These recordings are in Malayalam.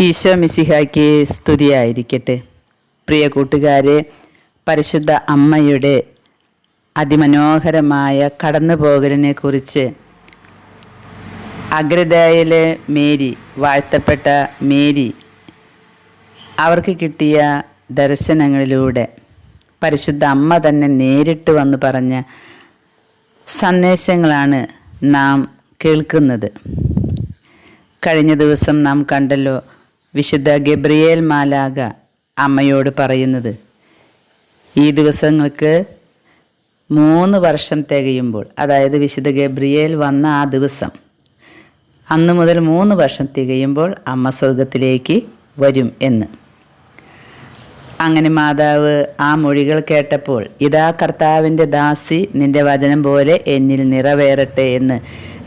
ഈശോ മിസിഹായ്ക്ക് സ്തുതിയായിരിക്കട്ടെ. പ്രിയ കൂട്ടുകാരെ പരിശുദ്ധ അമ്മയുടെ അതിമനോഹരമായ കടന്നുപോകലിനെ കുറിച്ച് അഗ്രദയിലെ മേരി വാഴ്ത്തപ്പെട്ട മേരി അവർക്ക് കിട്ടിയ ദർശനങ്ങളിലൂടെ പരിശുദ്ധ അമ്മ തന്നെ നേരിട്ട് വന്ന് പറഞ്ഞ സന്ദേശങ്ങളാണ് നാം കേൾക്കുന്നത്. കഴിഞ്ഞ ദിവസം നാം കണ്ടല്ലോ വിശുദ്ധ ഗബ്രിയേൽ മാലാഗ അമ്മയോട് പറയുന്നത് ഈ ദിവസങ്ങൾക്ക് മൂന്ന് വർഷം തികയുമ്പോൾ അതായത് വിശുദ്ധ ഗബ്രിയേൽ വന്ന ആ ദിവസം അന്ന് മുതൽ മൂന്ന് വർഷം തികയുമ്പോൾ അമ്മ സ്വർഗത്തിലേക്ക് വരും എന്ന്. അങ്ങനെ മാതാവ് ആ മൊഴികൾ കേട്ടപ്പോൾ ഇതാ കർത്താവിന്റെ ദാസി നിന്റെ വചനം പോലെ എന്നിൽ നിറവേറട്ടെ എന്ന്.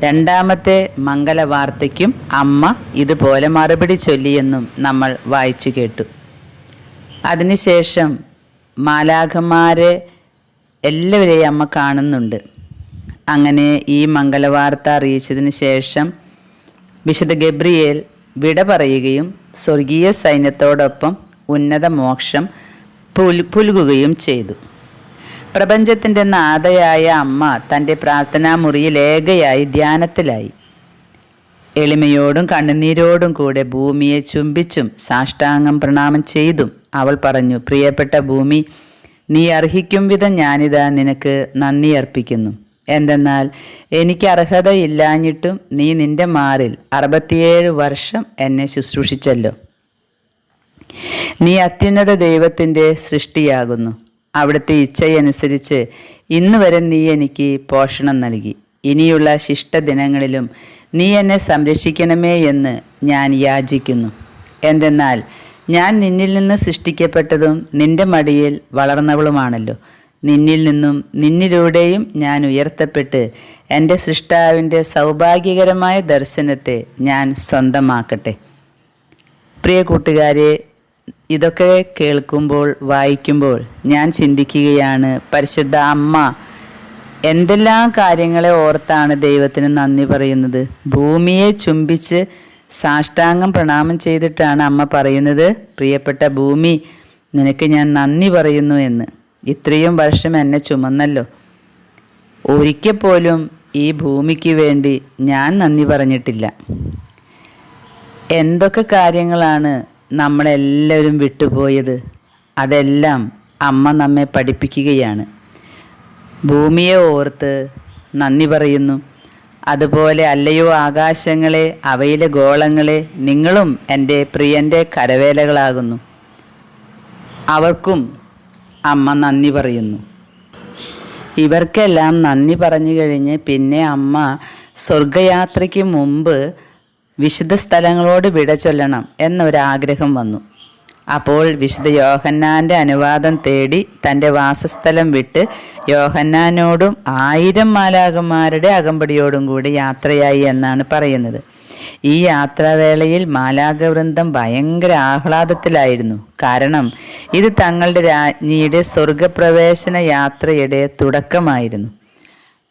രണ്ടാമത്തെ മംഗലവാർത്തയ്ക്കും അമ്മ ഇതുപോലെ മറുപടി ചൊല്ലിയെന്നും നമ്മൾ വായിച്ചു കേട്ടു. അതിനുശേഷം മാലാഖന്മാരെ എല്ലാവരെയും അമ്മ കാണുന്നുണ്ട്. അങ്ങനെ ഈ മംഗലവാർത്ത അറിയിച്ചതിന് ശേഷം വിശുദ്ധ ഗബ്രിയേൽ വിട പറയുകയും സ്വർഗീയ സൈന്യത്തോടൊപ്പം ഉന്നത മോക്ഷം പുൽ പുൽകുകയും ചെയ്തു. പ്രപഞ്ചത്തിന്റെ നാഥയായ അമ്മ തന്റെ പ്രാർത്ഥനാ മുറിയിൽ ഏകയായി ധ്യാനത്തിലായി. എളിമയോടും കണ്ണുനീരോടും കൂടെ ഭൂമിയെ ചുംബിച്ചും സാഷ്ടാംഗം പ്രണാമം ചെയ്തും അവൾ പറഞ്ഞു പ്രിയപ്പെട്ട ഭൂമി നീ അർഹിക്കും വിധം ഞാനിതാ നിനക്ക് നന്ദി അർപ്പിക്കുന്നു. എന്തെന്നാൽ എനിക്ക് അർഹതയില്ലാഞ്ഞിട്ടും നീ നിന്റെ മാറിൽ അറുപത്തിയേഴ് വർഷം എന്നെ ശുശ്രൂഷിച്ചല്ലോ. നീ അത്യുന്നത ദൈവത്തിന്റെ സൃഷ്ടിയാകുന്നു. അവിടുത്തെ ഇച്ഛയനുസരിച്ച് ഇന്ന് വരെ നീ എനിക്ക് പോഷണം നൽകി. ഇനിയുള്ള ശിഷ്ട ദിനങ്ങളിലും നീ എന്നെ സംരക്ഷിക്കണമേ എന്ന് ഞാൻ യാചിക്കുന്നു. എന്തെന്നാൽ ഞാൻ നിന്നിൽ നിന്ന് സൃഷ്ടിക്കപ്പെട്ടതും നിന്റെ മടിയിൽ വളർന്നവളുമാണല്ലോ. നിന്നിൽ നിന്നും നിന്നിലൂടെയും ഞാൻ ഉയർത്തപ്പെട്ട് എന്റെ സൃഷ്ടാവിന്റെ സൗഭാഗ്യകരമായ ദർശനത്തെ ഞാൻ സ്വന്തമാക്കട്ടെ. പ്രിയ കൂട്ടുകാരെ ഇതൊക്കെ കേൾക്കുമ്പോൾ വായിക്കുമ്പോൾ ഞാൻ ചിന്തിക്കുകയാണ് പരിശുദ്ധ അമ്മ എന്തെല്ലാം കാര്യങ്ങളെ ഓർത്താണ് ദൈവത്തിന് നന്ദി പറയുന്നത്? ഭൂമിയെ ചുംബിച്ച് സാഷ്ടാംഗം പ്രണാമം ചെയ്തിട്ടാണ് അമ്മ പറയുന്നത്? പ്രിയപ്പെട്ട ഭൂമി നിനക്ക് ഞാൻ നന്ദി പറയുന്നു എന്ന്. ഇത്രയും വർഷം എന്നെ ചുമന്നല്ലോ. ഒരിക്കൽ പോലും ഈ ഭൂമിക്ക് വേണ്ടി ഞാൻ നന്ദി പറഞ്ഞിട്ടില്ല. എന്തൊക്കെ കാര്യങ്ങളാണ് നമ്മളെല്ലാവരും വിട്ടുപോയത് അതെല്ലാം അമ്മ നമ്മെ പഠിപ്പിക്കുകയാണ്. ഭൂമിയെ ഓർത്ത് നന്ദി പറയുന്നു. അതുപോലെ അല്ലയോ ആകാശങ്ങളെ അവയിലെ ഗോളങ്ങളെ നിങ്ങളും എന്റെ പ്രിയന്റെ കരവേലകളാകുന്നു. അവർക്കും അമ്മ നന്ദി പറയുന്നു. ഇവർക്കെല്ലാം നന്ദി പറഞ്ഞു കഴിഞ്ഞ് പിന്നെ അമ്മ സ്വർഗയാത്രയ്ക്ക് മുമ്പ് വിശുദ്ധ സ്ഥലങ്ങളോട് വിട ചൊല്ലണം എന്നൊരാഗ്രഹം വന്നു. അപ്പോൾ വിശുദ്ധ യോഹന്നാന്റെ അനുവാദം തേടി തന്റെ വാസസ്ഥലം വിട്ട് യോഹന്നാനോടും ആയിരം മാലാകന്മാരുടെ അകമ്പടിയോടും കൂടി യാത്രയായി എന്നാണ് പറയുന്നത്. ഈ യാത്രാവേളയിൽ മാലാകവൃന്ദം ഭയങ്കര ആഹ്ലാദത്തിലായിരുന്നു. കാരണം ഇത് തങ്ങളുടെ രാജ്ഞിയുടെ സ്വർഗപ്രവേശന യാത്രയുടെ തുടക്കമായിരുന്നു.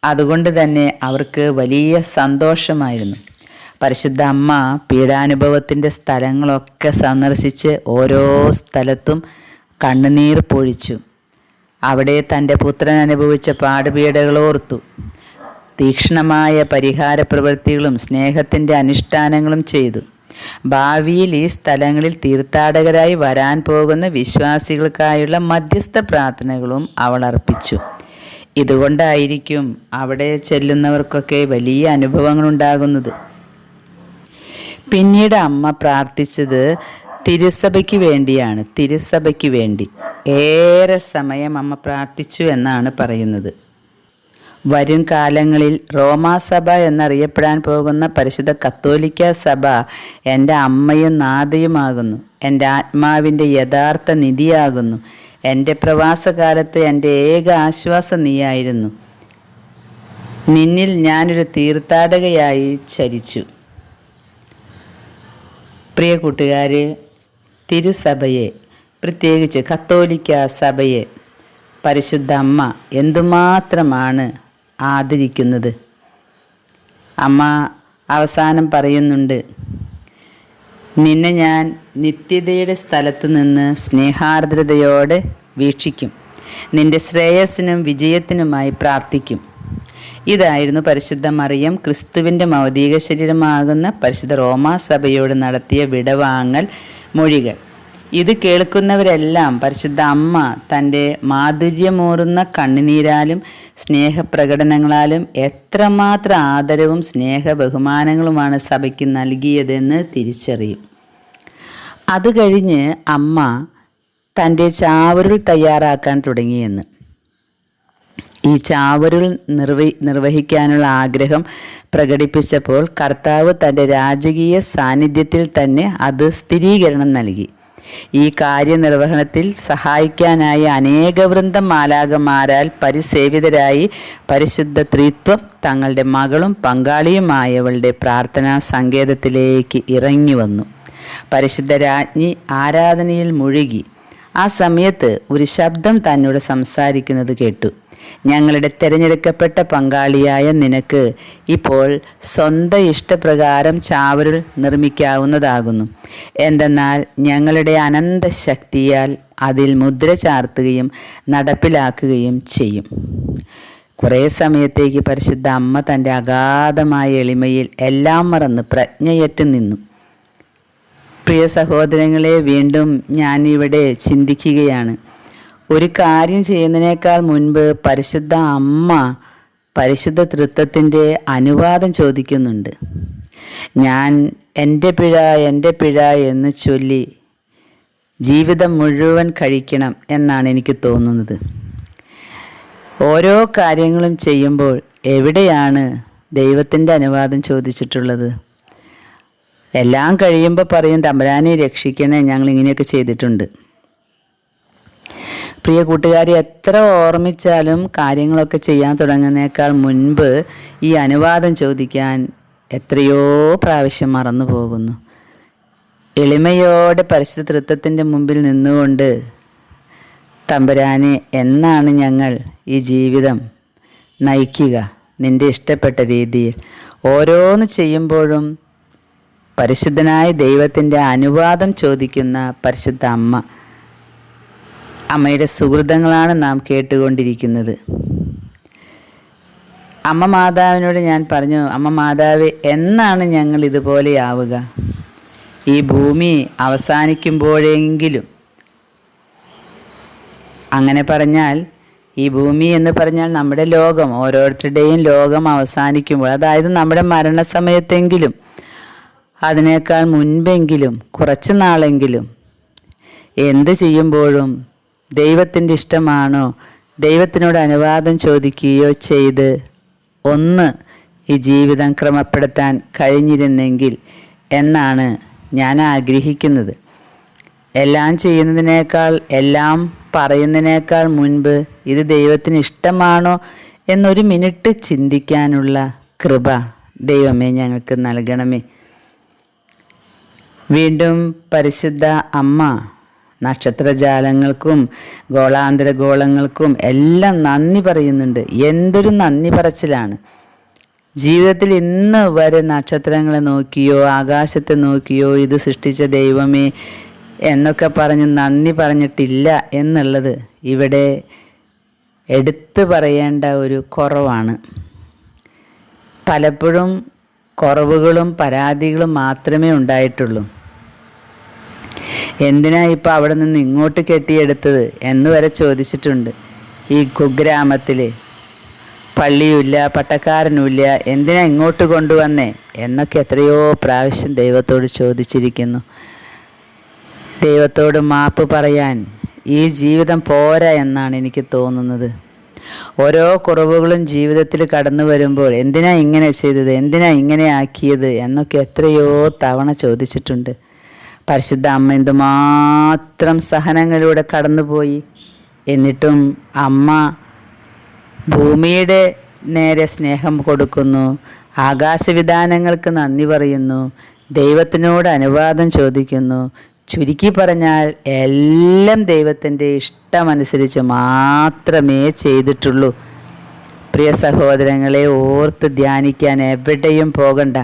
അതുകൊണ്ട് തന്നെ അവർക്ക് വലിയ സന്തോഷമായിരുന്നു. പരിശുദ്ധ അമ്മ പീഡാനുഭവത്തിന്റെ സ്ഥലങ്ങളൊക്കെ സന്ദർശിച്ച് ഓരോ സ്ഥലത്തും കണ്ണുനീർ പൊഴിച്ചു. അവിടെ തന്റെ പുത്രൻ അനുഭവിച്ച പാടുപീഡകളോർത്തു തീക്ഷ്ണമായ പരിഹാര പ്രവൃത്തികളും സ്നേഹത്തിന്റെ അനുഷ്ഠാനങ്ങളും ചെയ്തു. ഭാവിയിൽ ഈ സ്ഥലങ്ങളിൽ തീർത്ഥാടകരായി വരാൻ പോകുന്ന വിശ്വാസികൾക്കായുള്ള മധ്യസ്ഥ പ്രാർത്ഥനകളും അവൾ അർപ്പിച്ചു. ഇതുകൊണ്ടായിരിക്കും അവിടെ ചെല്ലുന്നവർക്കൊക്കെ വലിയ അനുഭവങ്ങളുണ്ടാകുന്നത്. പിന്നീട് അമ്മ പ്രാർത്ഥിച്ചത് തിരുസഭയ്ക്ക് വേണ്ടിയാണ് തിരുസഭയ്ക്ക് വേണ്ടി. ഏറെ സമയം അമ്മ പ്രാർത്ഥിച്ചു എന്നാണ് പറയുന്നത്. വരും കാലങ്ങളിൽ റോമാസഭ എന്നറിയപ്പെടാൻ പോകുന്ന പരിശുദ്ധ കത്തോലിക്ക സഭ എന്റെ അമ്മയും നാഥയുമാകുന്നു. എന്റെ ആത്മാവിന്റെ യഥാർത്ഥ നിധിയാകുന്നു. എന്റെ പ്രവാസകാലത്ത് എന്റെ ഏക ആശ്വാസ നീയായിരുന്നു. നിന്നിൽ ഞാനൊരു തീർത്ഥാടകയായി ചരിച്ചു. പ്രിയ കൂട്ടുകാരെ തിരുസഭയെ പ്രത്യേകിച്ച് കത്തോലിക്ക സഭയെ പരിശുദ്ധ അമ്മ എന്തുമാത്രമാണ് ആദരിക്കുന്നത്? അമ്മ അവസാനം പറയുന്നുണ്ട് നിന്നെ ഞാൻ നിത്യതയുടെ സ്ഥലത്ത് നിന്ന് സ്നേഹാർദ്രതയോടെ വീക്ഷിക്കും. നിന്റെ ശ്രേയസ്സിനും വിജയത്തിനുമായി പ്രാർത്ഥിക്കും. ഇതായിരുന്നു പരിശുദ്ധ മറിയം. ക്രിസ്തുവിന്റെ മൗതിക ശരീരമാകുന്ന പരിശുദ്ധ റോമാസഭയോട് നടത്തിയ വിടവാങ്ങൽ മൊഴികൾ. ഇത് കേൾക്കുന്നവരെല്ലാം പരിശുദ്ധ അമ്മ തന്റെ മാധുര്യമൂറുന്ന കണ്ണുനീരാലും സ്നേഹപ്രകടനങ്ങളാലും എത്രമാത്രം ആദരവും സ്നേഹ ബഹുമാനങ്ങളുമാണ് സഭയ്ക്ക് നൽകിയതെന്ന് തിരിച്ചറിയും. അത് കഴിഞ്ഞ് അമ്മ തന്റെ ചാവരുൾ തയ്യാറാക്കാൻ തുടങ്ങിയെന്ന്. ഈ ചാവരുൾ നിർവഹി നിർവഹിക്കാനുള്ള ആഗ്രഹം പ്രകടിപ്പിച്ചപ്പോൾ കർത്താവ് തന്റെ രാജകീയ സാന്നിധ്യത്തിൽ തന്നെ അത് സ്ഥിരീകരണം നൽകി. ഈ കാര്യനിർവഹണത്തിൽ സഹായിക്കാനായി അനേക വൃന്ദം മാലാകമാരാൽ പരിസേവിതരായി പരിശുദ്ധ ത്രിത്വം തങ്ങളുടെ മകളും പങ്കാളിയുമായവളുടെ പ്രാർത്ഥനാ സങ്കേതത്തിലേക്ക് ഇറങ്ങി വന്നു പരിശുദ്ധ രാജ്ഞി ആരാധനയിൽ മുഴുകി. ആ സമയത്ത് ഒരു ശബ്ദം തന്നോട് സംസാരിക്കുന്നത് കേട്ടു. ഞങ്ങളുടെ തിരഞ്ഞെടുക്കപ്പെട്ട പങ്കാളിയായ നിനക്ക് ഇപ്പോൾ സ്വന്തം ഇഷ്ടപ്രകാരം ചാവരുൾ നിർമ്മിക്കാവുന്നതാകുന്നു. എന്തെന്നാൽ ഞങ്ങളുടെ അനന്ത ശക്തിയാൽ അതിൽ മുദ്ര ചാർത്തുകയും നടപ്പിലാക്കുകയും ചെയ്യും. കുറേ സമയത്തേക്ക് പരിശുദ്ധ അമ്മ തന്റെ അഗാധമായ എളിമയിൽ എല്ലാം മറന്ന് പ്രജ്ഞയറ്റ് നിന്നു. പ്രിയ സഹോദരങ്ങളെ വീണ്ടും ഞാനിവിടെ ചിന്തിക്കുകയാണ്. ഒരു കാര്യം ചെയ്യുന്നതിനേക്കാൾ മുൻപ് പരിശുദ്ധ അമ്മ പരിശുദ്ധ തൃത്വത്തിന്റെ അനുവാദം ചോദിക്കുന്നുണ്ട്. ഞാൻ എന്റെ പിഴ എന്റെ പിഴ എന്ന് ചൊല്ലി ജീവിതം മുഴുവൻ കഴിക്കണം എന്നാണ് എനിക്ക് തോന്നുന്നത്. ഓരോ കാര്യങ്ങളും ചെയ്യുമ്പോൾ എവിടെയാണ് ദൈവത്തിന്റെ അനുവാദം ചോദിച്ചിട്ടുള്ളത്? എല്ലാം കഴിയുമ്പോൾ പറയും തമ്പരാനെ രക്ഷിക്കണേ ഞങ്ങൾ ഇങ്ങനെയൊക്കെ ചെയ്തിട്ടുണ്ട്. പ്രിയ കൂട്ടുകാരി എത്ര ഓർമ്മിച്ചാലും കാര്യങ്ങളൊക്കെ ചെയ്യാൻ തുടങ്ങുന്നേക്കാൾ മുൻപ് ഈ അനുവാദം ചോദിക്കാൻ എത്രയോ പ്രാവശ്യം മറന്നു പോകുന്നു. എളിമയോടെ പരിശുദ്ധ തൃത്വത്തിന്റെ മുമ്പിൽ നിന്നുകൊണ്ട് തമ്പുരാനെ എന്നാണ് ഞങ്ങൾ ഈ ജീവിതം നയിക്കുക? നിന്റെ ഇഷ്ടപ്പെട്ട രീതിയിൽ. ഓരോന്ന് ചെയ്യുമ്പോഴും പരിശുദ്ധനായ ദൈവത്തിന്റെ അനുവാദം ചോദിക്കുന്ന പരിശുദ്ധ അമ്മ. അമ്മയുടെ സുഹൃതങ്ങളാണ് നാം കേട്ടുകൊണ്ടിരിക്കുന്നത്. അമ്മ മാതാവിനോട് ഞാൻ പറഞ്ഞു അമ്മ മാതാവ് എന്നാണ് ഞങ്ങൾ ഇതുപോലെയാവുക ഈ ഭൂമി അവസാനിക്കുമ്പോഴെങ്കിലും അങ്ങനെ പറഞ്ഞാൽ ഈ ഭൂമി എന്ന് പറഞ്ഞാൽ നമ്മുടെ ലോകം ഓരോരുത്തരുടെയും ലോകം അവസാനിക്കുമ്പോൾ അതായത് നമ്മുടെ മരണസമയത്തെങ്കിലും അതിനേക്കാൾ മുൻപെങ്കിലും കുറച്ച് നാളെങ്കിലും. എന്ത് ചെയ്യുമ്പോഴും ദൈവത്തിന്റെ ഇഷ്ടമാണോ ദൈവത്തിനോട് അനുവാദം ചോദിക്കുകയോ ചെയ്ത് ഒന്ന് ഈ ജീവിതം ക്രമപ്പെടുത്താൻ കഴിഞ്ഞിരുന്നെങ്കിൽ എന്നാണ് ഞാൻ ആഗ്രഹിക്കുന്നത്. എല്ലാം ചെയ്യുന്നതിനേക്കാൾ എല്ലാം പറയുന്നതിനേക്കാൾ മുൻപ് ഇത് ദൈവത്തിന് ഇഷ്ടമാണോ എന്നൊരു മിനിറ്റ് ചിന്തിക്കാനുള്ള കൃപ ദൈവമേ ഞങ്ങൾക്ക് നൽകണമേ. വീണ്ടും പരിശുദ്ധ അമ്മ നക്ഷത്രജാലങ്ങൾക്കും ഗോളാന്തര ഗോളങ്ങൾക്കും എല്ലാം നന്ദി പറയുന്നുണ്ട്. എന്തൊരു നന്ദി പറച്ചിലാണ്. ജീവിതത്തിൽ ഇന്ന് വരെ നക്ഷത്രങ്ങളെ നോക്കിയോ ആകാശത്തെ നോക്കിയോ ഇത് സൃഷ്ടിച്ച ദൈവമേ എന്നൊക്കെ പറഞ്ഞ് നന്ദി പറഞ്ഞിട്ടില്ല എന്നുള്ളത് ഇവിടെ എടുത്തു പറയേണ്ട ഒരു കുറവാണ്. പലപ്പോഴും കുറവുകളും പരാതികളും മാത്രമേ ഉണ്ടായിട്ടുള്ളൂ. എന്തിനാ ഇപ്പം അവിടെ നിന്ന് ഇങ്ങോട്ട് കെട്ടിയെടുത്തത് എന്ന് വരെ ചോദിച്ചിട്ടുണ്ട് ഈ കുഗ്രാമത്തിൽ പള്ളിയുമില്ല പട്ടക്കാരനുമില്ല എന്തിനാ ഇങ്ങോട്ട് കൊണ്ടുവന്നേ എന്നൊക്കെ എത്രയോ പ്രാവശ്യം ദൈവത്തോട് ചോദിച്ചിരിക്കുന്നു. ദൈവത്തോട് മാപ്പ് പറയാൻ ഈ ജീവിതം പോരാ എന്നാണ് എനിക്ക് തോന്നുന്നത്. ഓരോ കുറവുകളും ജീവിതത്തിൽ കടന്നു വരുമ്പോൾ എന്തിനാ ഇങ്ങനെ ചെയ്തത്? എന്തിനാ ഇങ്ങനെ ആക്കിയത്? എന്നൊക്കെ എത്രയോ തവണ ചോദിച്ചിട്ടുണ്ട്. പരിശുദ്ധ അമ്മ എന്തുമാത്രം സഹനങ്ങളിലൂടെ കടന്നുപോയി. എന്നിട്ടും അമ്മ ഭൂമിയുടെ നേരെ സ്നേഹം കൊടുക്കുന്നു. ആകാശവിധാനങ്ങൾക്ക് നന്ദി പറയുന്നു. ദൈവത്തിനോട് അനുവാദം ചോദിക്കുന്നു. ചുരുക്കി പറഞ്ഞാൽ എല്ലാം ദൈവത്തിന്റെ ഇഷ്ടമനുസരിച്ച് മാത്രമേ ചെയ്തിട്ടുള്ളൂ. പ്രിയ സഹോദരങ്ങളെ ഓർത്ത് ധ്യാനിക്കാൻ എവിടെയും പോകണ്ട.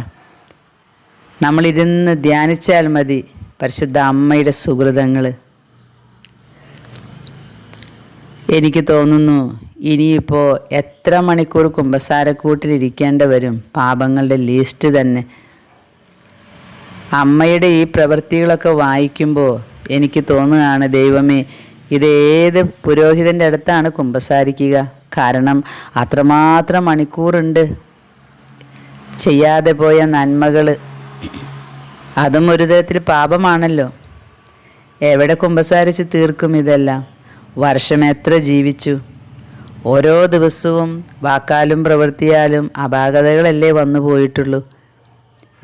നമ്മളിരുന്ന് ധ്യാനിച്ചാൽ മതി പരിശുദ്ധ അമ്മയുടെ സുഹൃതങ്ങൾ. എനിക്ക് തോന്നുന്നു ഇനിയിപ്പോൾ എത്ര മണിക്കൂർ കുമ്പസാരക്കൂട്ടിലിരിക്കേണ്ടി വരും? പാപങ്ങളുടെ ലിസ്റ്റ് തന്നെ. അമ്മയുടെ ഈ പ്രവൃത്തികളൊക്കെ വായിക്കുമ്പോൾ എനിക്ക് തോന്നുകയാണ് ദൈവമേ ഇത് ഏത് പുരോഹിതന്റെ അടുത്താണ് കുമ്പസാരിക്കുക? കാരണം അത്രമാത്രം മണിക്കൂറുണ്ട് ചെയ്യാതെ പോയ നന്മകൾ അതും ഒരു തരത്തിൽ പാപമാണല്ലോ. എവിടെ കുമ്പസാരിച്ച് തീർക്കും ഇതെല്ലാം? വർഷം എത്ര ജീവിച്ചു? ഓരോ ദിവസവും വാക്കാലും പ്രവൃത്തിയാലും അപാകതകളല്ലേ വന്നു പോയിട്ടുള്ളൂ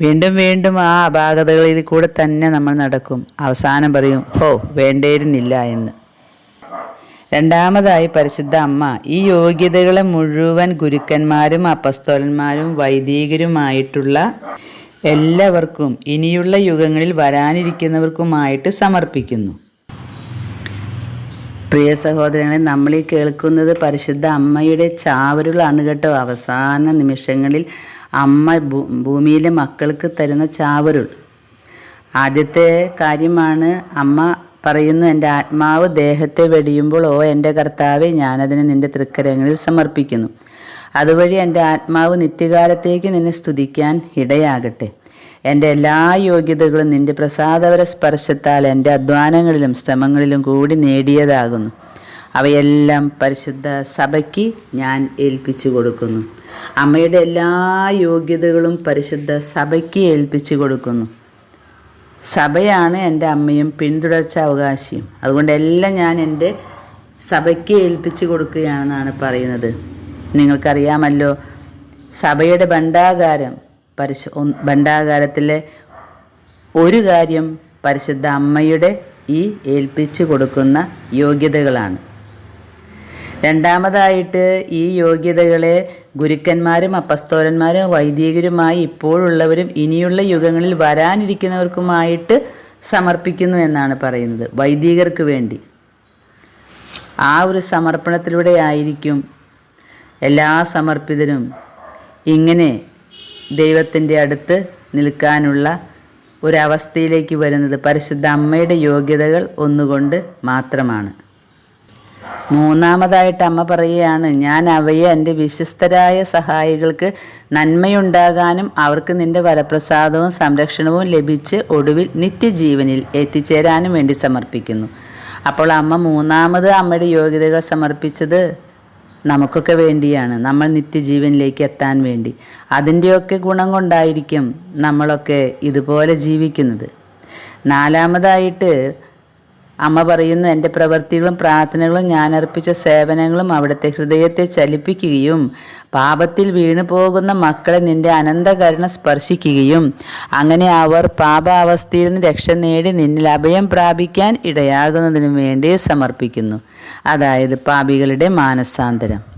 വീണ്ടും വീണ്ടും ആ അപാകതകളിൽ കൂടെ തന്നെ നമ്മൾ നടക്കും. അവസാനം പറയും ഹോ വേണ്ടേരുന്നില്ല എന്ന്. രണ്ടാമതായി പരിശുദ്ധ അമ്മ ഈ യോഗ്യതകളെ മുഴുവൻ ഗുരുക്കന്മാരും അപ്പസ്തോലന്മാരും വൈദികരുമായിട്ടുള്ള എല്ലാവർക്കും ഇനിയുള്ള യുഗങ്ങളിൽ വരാനിരിക്കുന്നവർക്കുമായിട്ട് സമർപ്പിക്കുന്നു. പ്രിയ സഹോദരങ്ങളെ നമ്മൾ ഈ കേൾക്കുന്നത് പരിശുദ്ധ അമ്മയുടെ ചാവരുകളാണ് കേട്ടോ അവസാന നിമിഷങ്ങളിൽ അമ്മ ഭൂമിയിലെ മക്കൾക്ക് തരുന്ന ചാവരുൾ. ആദ്യത്തെ കാര്യമാണ് അമ്മ പറയുന്നു എന്റെ ആത്മാവ് ദേഹത്തെ വെടിയുമ്പോൾ ഓ എന്റെ കർത്താവെ ഞാനതിനെ നിന്റെ തൃക്കരങ്ങളിൽ സമർപ്പിക്കുന്നു. അതുവഴി എന്റെ ആത്മാവ് നിത്യകാലത്തേക്ക് നിന്നെ സ്തുതിക്കാൻ ഇടയാകട്ടെ. എന്റെ എല്ലാ യോഗ്യതകളും നിന്റെ പ്രസാദവര സ്പർശത്താൽ എന്റെ അധ്വാനങ്ങളിലും ശ്രമങ്ങളിലും കൂടി നേടിയതാകുന്നു. അവയെല്ലാം പരിശുദ്ധ സഭയ്ക്ക് ഞാൻ ഏൽപ്പിച്ചു കൊടുക്കുന്നു. അമ്മയുടെ എല്ലാ യോഗ്യതകളും പരിശുദ്ധ സഭയ്ക്ക് ഏൽപ്പിച്ചു കൊടുക്കുന്നു. സഭയാണ് എന്റെ അമ്മയും പിന്തുടർച്ച അവകാശിയും. അതുകൊണ്ട് എല്ലാം ഞാൻ എന്റെ സഭയ്ക്ക് ഏൽപ്പിച്ചു കൊടുക്കുകയാണെന്നാണ് പറയുന്നത്. നിങ്ങൾക്കറിയാമല്ലോ സഭയുടെ ഭണ്ഡാകാരം പരിശു ഭണ്ഡാകാരത്തിലെ ഒരു കാര്യം പരിശുദ്ധ അമ്മയുടെ ഈ ഏൽപ്പിച്ചു കൊടുക്കുന്ന യോഗ്യതകളാണ്. രണ്ടാമതായിട്ട് ഈ യോഗ്യതകളെ ഗുരുക്കന്മാരും അപ്പസ്തോലന്മാരും വൈദികരുമായി ഇപ്പോഴുള്ളവരും ഇനിയുള്ള യുഗങ്ങളിൽ വരാനിരിക്കുന്നവർക്കുമായിട്ട് സമർപ്പിക്കുന്നു എന്നാണ് പറയുന്നത് വൈദികർക്ക് വേണ്ടി. ആ ഒരു സമർപ്പണത്തിലൂടെ ആയിരിക്കും എല്ലാ സമർപ്പിതരും ഇങ്ങനെ ദൈവത്തിന്റെ അടുത്ത് നിൽക്കാനുള്ള ഒരവസ്ഥയിലേക്ക് വരുന്നത്. പരിശുദ്ധ അമ്മയുടെ യോഗ്യതകൾ ഒന്നുകൊണ്ട് മാത്രമാണ്. മൂന്നാമതായിട്ട് അമ്മ പറയുകയാണ് ഞാൻ അവയെ എന്റെ വിശ്വസ്തരായ സഹായികൾക്ക് നന്മയുണ്ടാകാനും അവർക്ക് നിന്റെ വരപ്രസാദവും സംരക്ഷണവും ലഭിച്ച് ഒടുവിൽ നിത്യജീവനിൽ എത്തിച്ചേരാനും വേണ്ടി സമർപ്പിക്കുന്നു. അപ്പോൾ അമ്മ മൂന്നാമത് അമ്മയുടെ യോഗ്യതകൾ സമർപ്പിച്ചത് നമുക്കൊക്കെ വേണ്ടിയാണ് നമ്മൾ നിത്യജീവനിലേക്ക് എത്താൻ വേണ്ടി. അതിന്റെയൊക്കെ ഗുണം കൊണ്ടായിരിക്കും നമ്മളൊക്കെ ഇതുപോലെ ജീവിക്കുന്നത്. നാലാമതായിട്ട് അമ്മ പറയുന്നു എന്റെ പ്രവൃത്തികളും പ്രാർത്ഥനകളും ഞാൻ അർപ്പിച്ച സേവനങ്ങളും അവിടുത്തെ ഹൃദയത്തെ ചലിപ്പിക്കുകയും പാപത്തിൽ വീണു പോകുന്ന മക്കളെ നിന്റെ അനന്തകരുണ സ്പർശിക്കുകയും. അങ്ങനെ അവർ പാപാവസ്ഥയിൽ നിന്ന് രക്ഷ നേടി നിന്നിൽ അഭയം പ്രാപിക്കാൻ ഇടയാകുന്നതിനു വേണ്ടി സമർപ്പിക്കുന്നു. അതായത് പാപികളുടെ മാനസാന്തരം.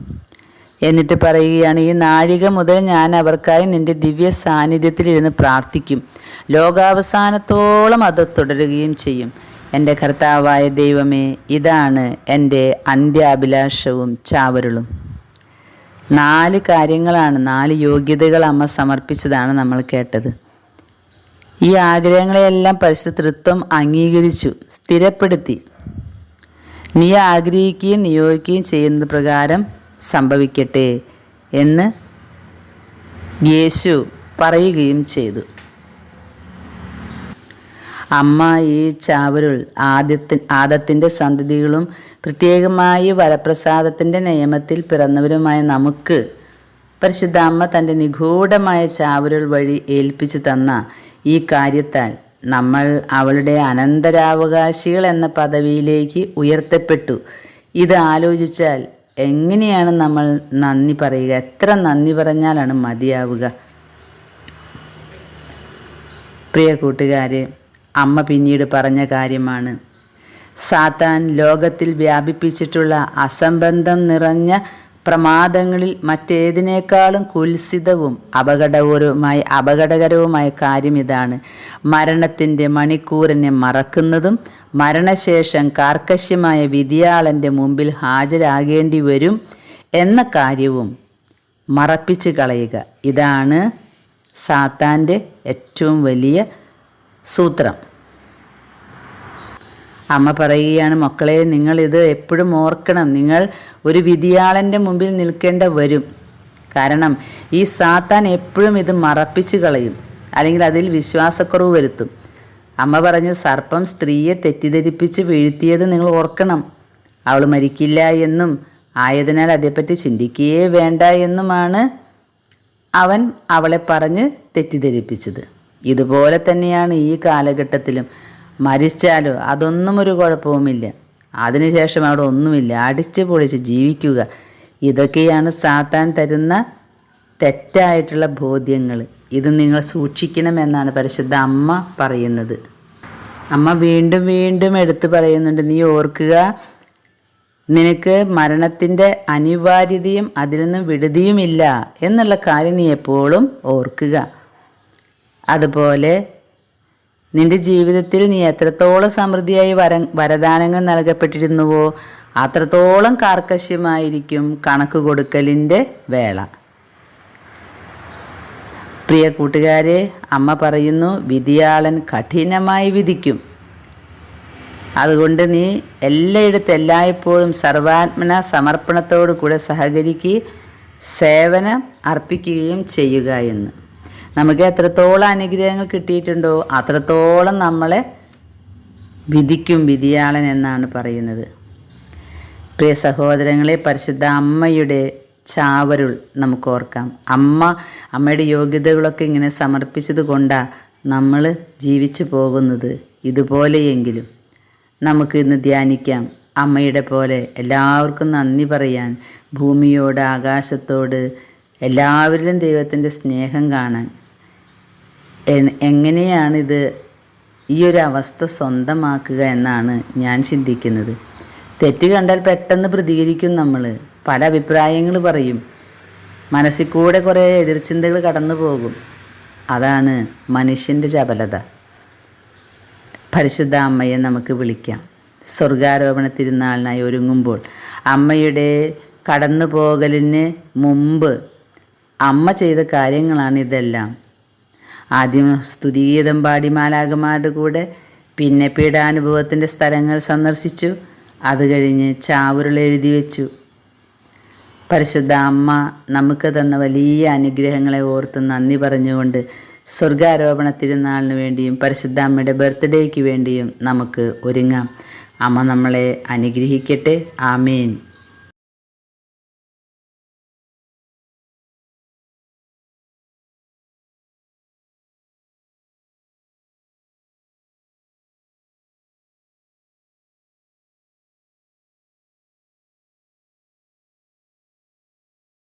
എന്നിട്ട് പറയുകയാണ് ഈ നാഴിക മുതൽ ഞാൻ അവർക്കായി നിന്റെ ദിവ്യ സാന്നിധ്യത്തിലിരുന്ന് പ്രാർത്ഥിക്കും. ലോകാവസാനത്തോളം അത് തുടരുകയും ചെയ്യും. എന്റെ കർത്താവായ ദൈവമേ ഇതാണ് എന്റെ അന്ത്യാഭിലാഷവും ചാവരുളും. നാല് കാര്യങ്ങളാണ് നാല് യോഗ്യതകൾ അമ്മ സമർപ്പിച്ചതാണ് നമ്മൾ കേട്ടത്. ഈ ആഗ്രഹങ്ങളെയെല്ലാം പരിശുദ്ധ തൃത്വം അംഗീകരിച്ചു സ്ഥിരപ്പെടുത്തി. നീ ആഗ്രഹിക്കുകയും നിയോഗിക്കുകയും ചെയ്യുന്നത് പ്രകാരം സംഭവിക്കട്ടെ എന്ന് യേശു പറയുകയും ചെയ്തു. അമ്മ ഈ ചാവരുൾ ആദ്യത്തി ആദത്തിന്റെ സന്തതികളും പ്രത്യേകമായി വരപ്രസാദത്തിന്റെ നിയമത്തിൽ പിറന്നവരുമായ നമുക്ക് പരിശുദ്ധ അമ്മ തന്റെ നിഗൂഢമായ ചാവരുൾ വഴി ഏൽപ്പിച്ചു തന്ന ഈ കാര്യത്താൽ നമ്മൾ അവളുടെ അനന്തരാവകാശികൾ എന്ന പദവിയിലേക്ക് ഉയർത്തപ്പെട്ടു. ഇത് ആലോചിച്ചാൽ എങ്ങനെയാണ് നമ്മൾ നന്ദി പറയുക? എത്ര നന്ദി പറഞ്ഞാലാണ് മതിയാവുക? പ്രിയ കൂട്ടുകാരെ അമ്മ പിന്നീട് പറഞ്ഞ കാര്യമാണ്. സാത്താൻ ലോകത്തിൽ വ്യാപിപ്പിച്ചിട്ടുള്ള അസംബന്ധം നിറഞ്ഞ പ്രമാദങ്ങളിൽ മറ്റേതിനേക്കാളും കുൽസിതവും അപകടകരവുമായ അപകടകരവുമായ കാര്യം ഇതാണ്. മരണത്തിന്റെ മണിക്കൂറിനെ മറക്കുന്നതും മരണശേഷം കാർക്കശ്യമായ വിധിയാളന്റെ മുമ്പിൽ ഹാജരാകേണ്ടി വരും എന്ന കാര്യവും മറപ്പിച്ച് കളയുക. ഇതാണ് സാത്താന്റെ ഏറ്റവും വലിയ സൂത്രം. അമ്മ പറയുകയാണ് മക്കളെ നിങ്ങളിത് എപ്പോഴും ഓർക്കണം. നിങ്ങൾ ഒരു വിധിയാളന്റെ മുമ്പിൽ നിൽക്കേണ്ട വരും. കാരണം ഈ സാത്താൻ എപ്പോഴും ഇത് മറപ്പിച്ച് കളയും. അല്ലെങ്കിൽ അതിൽ വിശ്വാസക്കുറവ് വരുത്തും. അമ്മ പറഞ്ഞു സർപ്പം സ്ത്രീയെ തെറ്റിദ്ധരിപ്പിച്ച് വീഴ്ത്തിയത് നിങ്ങൾ ഓർക്കണം. അവൾ മരിക്കില്ല എന്നും ആയതിനാൽ അതേപ്പറ്റി ചിന്തിക്കുകയേ വേണ്ട എന്നുമാണ് അവൻ അവളെ പറഞ്ഞ് തെറ്റിദ്ധരിപ്പിച്ചത്. ഇതുപോലെ തന്നെയാണ് ഈ കാലഘട്ടത്തിലും. മരിച്ചാലോ അതൊന്നും ഒരു കുഴപ്പവുമില്ല. അതിനുശേഷം അവിടെ ഒന്നുമില്ല. അടിച്ച് പൊളിച്ച് ജീവിക്കുക. ഇതൊക്കെയാണ് സാത്താൻ തരുന്ന തെറ്റായിട്ടുള്ള ബോധ്യങ്ങൾ ഇത് നിങ്ങൾ സൂക്ഷിക്കണമെന്നാണ് പരിശുദ്ധ അമ്മ പറയുന്നത്. അമ്മ വീണ്ടും വീണ്ടും എടുത്തു പറയുന്നുണ്ട് നീ ഓർക്കുക നിനക്ക് മരണത്തിന്റെ അനിവാര്യതയും അതിൽ നിന്നും വിടുതിയുമില്ല എന്നുള്ള കാര്യം നീ എപ്പോഴും ഓർക്കുക. അതുപോലെ നിന്റെ ജീവിതത്തിൽ നീ എത്രത്തോളം സമൃദ്ധിയായി വര വരദാനങ്ങൾ നൽകപ്പെട്ടിരുന്നുവോ അത്രത്തോളം കാർക്കശ്യമായിരിക്കും കണക്ക് കൊടുക്കലിന്റെ വേള. പ്രിയ കൂട്ടുകാരെ അമ്മ പറയുന്നു വിധിയാളൻ കഠിനമായി വിധിക്കും. അതുകൊണ്ട് നീ എല്ലായിടത്തും എല്ലായ്പ്പോഴും സർവാത്മന സമർപ്പണത്തോടു കൂടെ സഹകരിക്കുകയും സേവനം അർപ്പിക്കുകയും ചെയ്യുക എന്ന്. നമുക്ക് എത്രത്തോളം അനുഗ്രഹങ്ങൾ കിട്ടിയിട്ടുണ്ടോ അത്രത്തോളം നമ്മളെ വിധിക്കും വിധിയാളൻ എന്നാണ് പറയുന്നത്. പ്രിയ സഹോദരങ്ങളെ പരിശുദ്ധ അമ്മയുടെ ചാവരുൾ നമുക്ക് ഓർക്കാം. അമ്മ അമ്മയുടെ യോഗ്യതകളൊക്കെ ഇങ്ങനെ സമർപ്പിച്ചത് കൊണ്ടാണ് നമ്മൾ ജീവിച്ചു പോകുന്നത് ഇതുപോലെയെങ്കിലും. നമുക്ക് ഇന്ന് ധ്യാനിക്കാം. അമ്മയുടെ പോലെ എല്ലാവർക്കും നന്ദി പറയാൻ ഭൂമിയോട് ആകാശത്തോട് എല്ലാവരിലും ദൈവത്തിന്റെ സ്നേഹം കാണാൻ. എങ്ങനെയാണിത് ഈ ഒരു അവസ്ഥ സ്വന്തമാക്കുക എന്നാണ് ഞാൻ ചിന്തിക്കുന്നത്. തെറ്റ് കണ്ടാൽ പെട്ടെന്ന് പ്രതികരിക്കും നമ്മൾ പല അഭിപ്രായങ്ങൾ പറയും. മനസ്സിൽ കൂടെ കുറേ എതിർചിന്തകൾ കടന്നു പോകും. അതാണ് മനുഷ്യന്റെ ചപലത. പരിശുദ്ധ അമ്മയെ നമുക്ക് വിളിക്കാം. സ്വർഗാരോപണ തിരുനാളിനായി ഒരുങ്ങുമ്പോൾ അമ്മയുടെ കടന്നു പോകലിന് മുമ്പ് അമ്മ ചെയ്ത കാര്യങ്ങളാണ് ഇതെല്ലാം. ആദ്യം സ്തുതിഗീതം പാടി മാലാകമാരുടെ കൂടെ പിന്നെ പീഡാനുഭവത്തിന്റെ സ്ഥലങ്ങൾ സന്ദർശിച്ചു. അത് കഴിഞ്ഞ് എഴുതി വെച്ചു. പരിശുദ്ധ അമ്മ നമുക്ക് തന്ന വലിയ അനുഗ്രഹങ്ങളെ ഓർത്ത് നന്ദി പറഞ്ഞുകൊണ്ട് സ്വർഗാരോപണ തിരുനാളിന് വേണ്ടിയും പരിശുദ്ധ അമ്മയുടെ ബർത്ത്ഡേക്ക് വേണ്ടിയും നമുക്ക് ഒരുങ്ങാം. അമ്മ നമ്മളെ അനുഗ്രഹിക്കട്ടെ. ആമേൻ.